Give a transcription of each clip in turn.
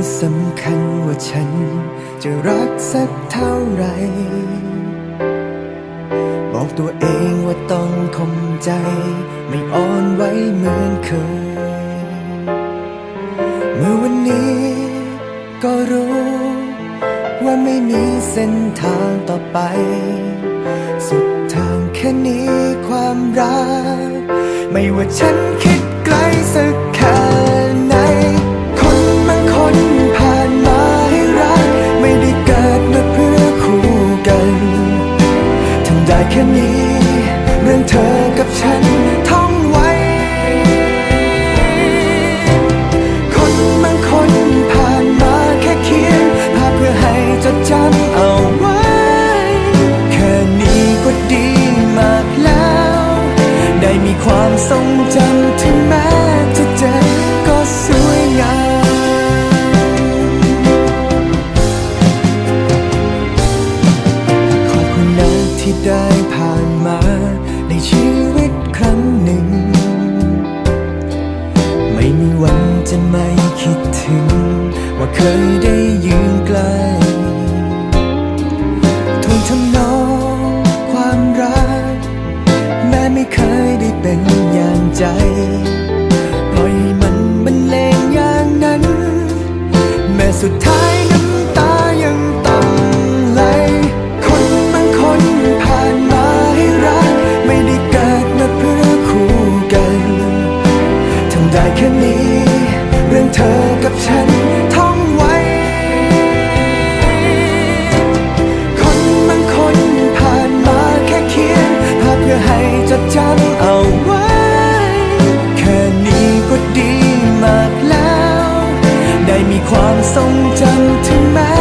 ่สำคัญว่าฉัน จะรักสักเท่าไร บอกตัวเองว่าต้องคมใจ ไม่อ่อนไหวเหมือนเคย เมื่อวันนี้ก็รู้ ว่าไม่มีเส้นทางต่อไป สุดทางแค่นี้ความรัก ไม่ว่าฉันคิดไกลสักำไสุดท้าย ความทรงจำถึงแม้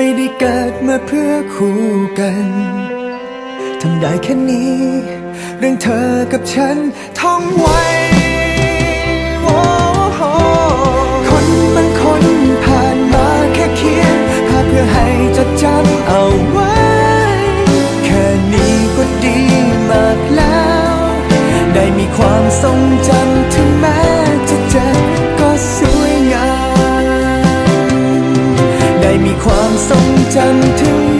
ไม่ได้เกิดมาเพื่อคู่กัน ทำได้แค่นี้ เรื่องเธอกับฉันท่องไว้คนบางคนผ่านมาแค่เขียนภาพเพื่อให้จดจำเอาไว้ แค่นี้ก็ดีมากแล้ว ได้มีความทรงจำ จันทร์ถึง